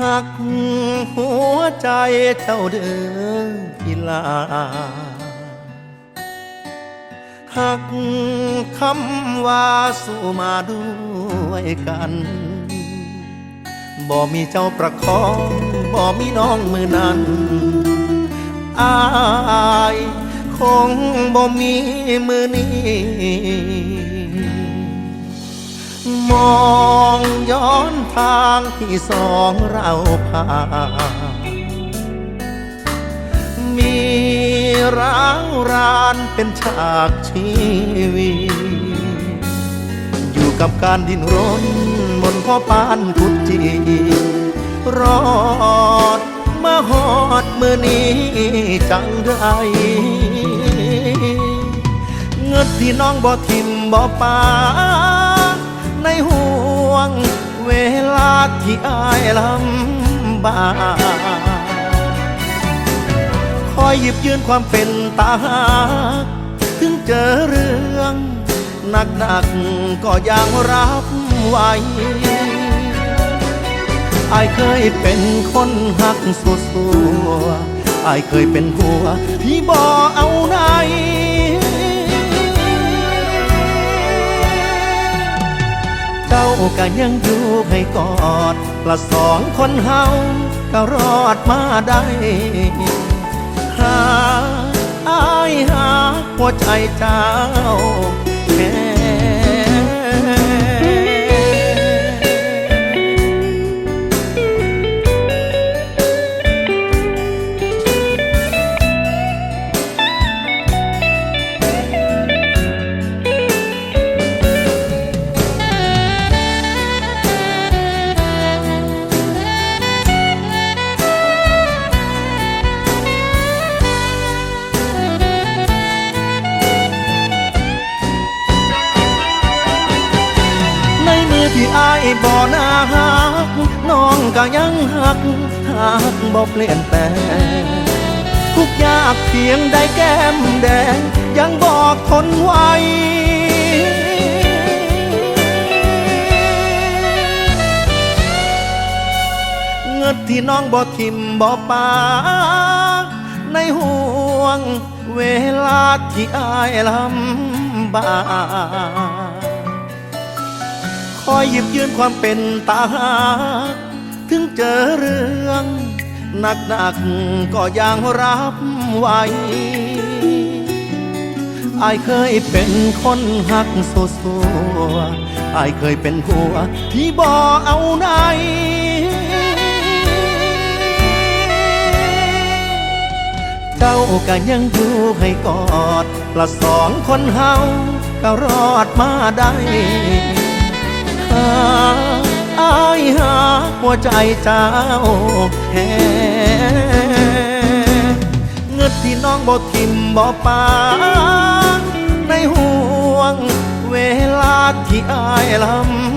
หักหัวใจเจ้าเดินอีลาหักคำว่าสู้มาด้วยกัน บ่มีเจ้าประคอง บ่มีน้องมือนั้นอาย คงบ่มีมือนี้ มองย้อนทางที่สองเราผ่านมีร้าวรานเป็นฉากชีวิตอยู่กับการดิ้นรนบนพ่อปานกุดจีรอดมาหอดมือนี้จังไรเงินที่น้องบ่ทิมบ่ปา ในห่วง เวลาที่อายลำบากคอยหยิบยืนความเป็นตาหากถึงเจอเรื่องหนักหนักๆก็ยังรับไหวอายเคยเป็นคนหักสัวสัวอายเคยเป็นหัวที่บ่เอาไหน ก็ยังอยู่ให้กอดละสองคนเฮาก็รอดมาได้หาอายหาหัวใจเจ้า ที่อายบ่หนาหักน้องก็ยังหักหักบ่เปลี่ยนแปลงทุกยากเพียงได้แก้มแดง ยังบอกทนไว้เงินที่น้องบ่ทิมบ่ปาในห่วงเวลาที่อายลำบาก คอยหยิบยืนความเป็นตาหากถึงเจอเรื่องหนักหนักๆก็ยังรับไหวอายเคยเป็นคนหักโซโซอายเคยเป็นหัวที่บ่เอาไหนเจ้าก็ยังอยู่ให้กอดละสองคนเฮาก็รอดมาได้ อายหาหัวใจเจ้าแค่เงินที่น้องบ่ทิมบ่ปาในห่วงเวลาที่อายล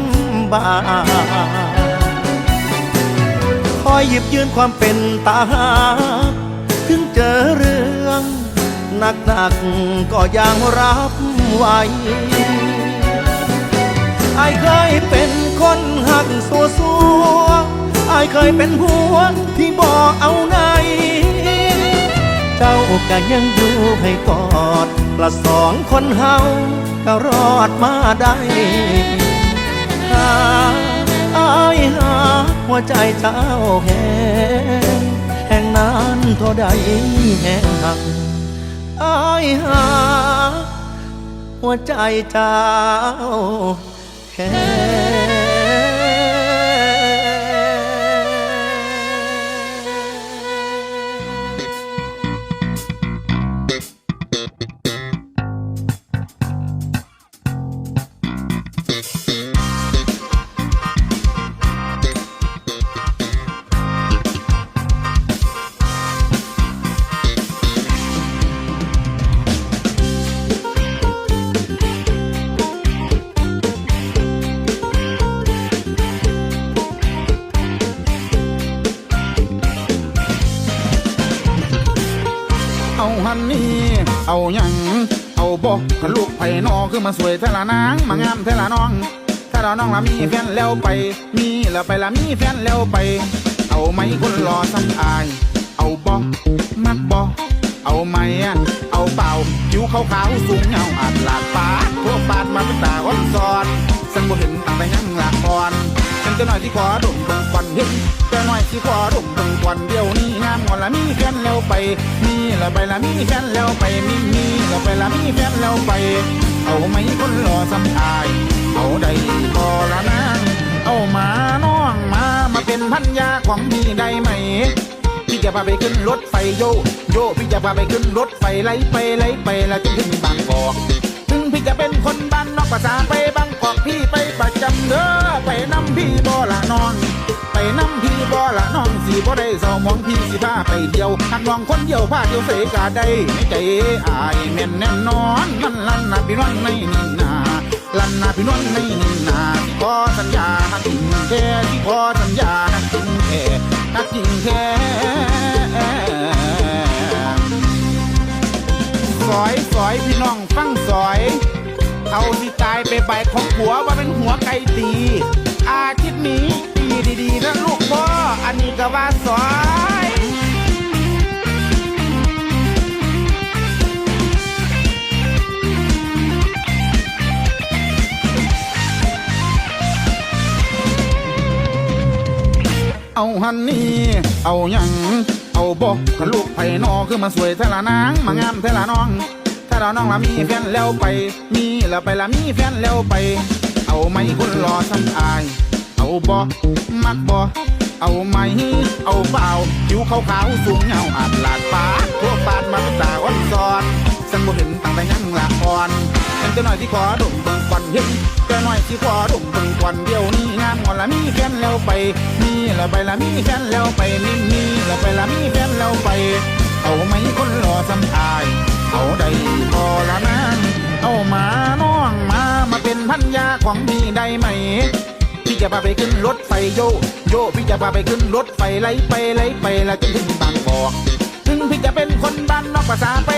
ำบากคอยหยิบยืนความเป็นตาหากถึงเจอเรื่องหนักหนักก็ยังรับไหว อายเคยเป็นคนหักสัวสัวอายเคยเป็นผัวที่บ่เอาไหนเจ้าก็ยังอยู่ให้กอดละสองคนเฮาก็รอดมาได้หาอายหาหัวใจเจ้าแห้งแห่งนานเท่าใดแห่งหักอายหาหัวใจเจ้า แเอาหยังเอาบอกขันลูกไผ่นอคือมาสวยเทละนางมางามเทละน้อง ถ้าเราน้องละมีแฟนแล้วไป มีแล้วไปละมีแฟนแล้วไป เอาไหมคนรอซ้ำอาย เอาบอมักบอเอาไหมอะเอาเปล่าผิวขาวๆสูงเงาอาจหลาดปาดทั่วปาดมาเป็นตาอ่อนซอนสังบ่เห็นต่างแต่ยังละอ่อนเป็นเจ้าหน่อยที่ขอดมเบิง เห็นเจ้าหน่อยที่ขอดมเบิ่งควันเดียวนี้งามงอนละมีแฟนแล้วไปมีละไปละมีแฟนแล้วไปมีมีละไปละมีแฟนแล้วไป เอาไหมคนรอซ้ำอาย เอาได้พอละนางเอามาน้องมามาเป็นพันยาของพี่ได้ไหมพี่จะพาไปขึ้นรถไฟโยโยพี่จะพาไปขึ้นรถไฟไล่ไปไล่ไปแล้วจะถึงบางกอกถึงพี่จะเป็นคนบ้านนอกภาษาไปบางกอก บ่ได้เศร้ามองพี่สิพาไปเดียวหักน้องคนเดียวพาเดียวเสกาได้ในใจอายแม่นแน่นอนมันลั่นนะพี่น้องในนี่นาลั่นนะพี่น้องในนี่นาขอสัญญาหักจริงแค่ที่ขอสัญญาหักจริงแค่หักจริงแค่สอยสอยพี่น้องฟังสอย เอาที่ตายไปใบของผัวว่าเป็นหัวไก่ตีอา เอาฮันนี่ เอาหยัง เอาบอกขลูกไผ่นอคือมาสวยเทละนาง มางามเทละน้อง ถ้าเราน้องละมีแฟนแล้วไป มีละไปละมีแฟนแล้วไป เอาไหมคนรอซ้ำอาย เอาบอมักบอเอาไหม เอาเปล่าผิวขาวๆสูงเงาอาจหลาดปาทั่วปาดมาเป็นตาอ่อนซอน สังบ่เห็นต่างแต่ยังละอ่อนเป็นเจ้าหน่อยที่ขอดมเบิ่งควันเห็นเจ้าหน่อยที่ขอดมเบิ่งควันเดียวนี้งามงอนละมีแฟนแล้วไปมีละไปละมีแฟนแล้วไปมีมีละไปละมีแฟนแล้วไป เอาไหมคนรอซ้ำอายเอาได้พอละนางเอามาน้องมามาเป็นพันยาของพี่ได้ไหมพี่จะพาไปขึ้นรถไฟโยโยพี่จะพาไปขึ้นรถไฟไล่ไปไล่ไปแล้วจนถึงบางกอกถึงพี่จะเป็นคนบ้านนอกภาษาไป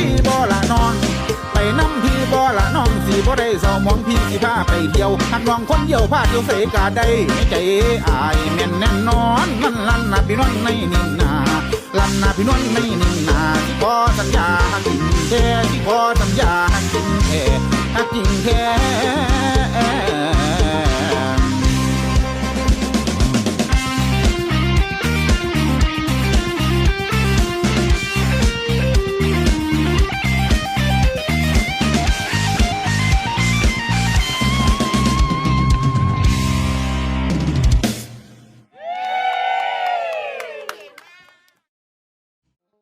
พี่บ่ละน้อง ไปน้ำพี่บ่ละน้องสีบ่ได้เศร้ามองพี่สิพาไปเดียวหักน้องคนเดียวพาเดียวเสกาได้ไม่ใจอายแม่นแน่นอนมันลั่นนะพี่น้องในนี่นาลั่นนะพี่น้องในนี่นาที่ขอสัญญาหักจริงแค่ที่ขอสัญญาหักจริงแค่หักจริงแค่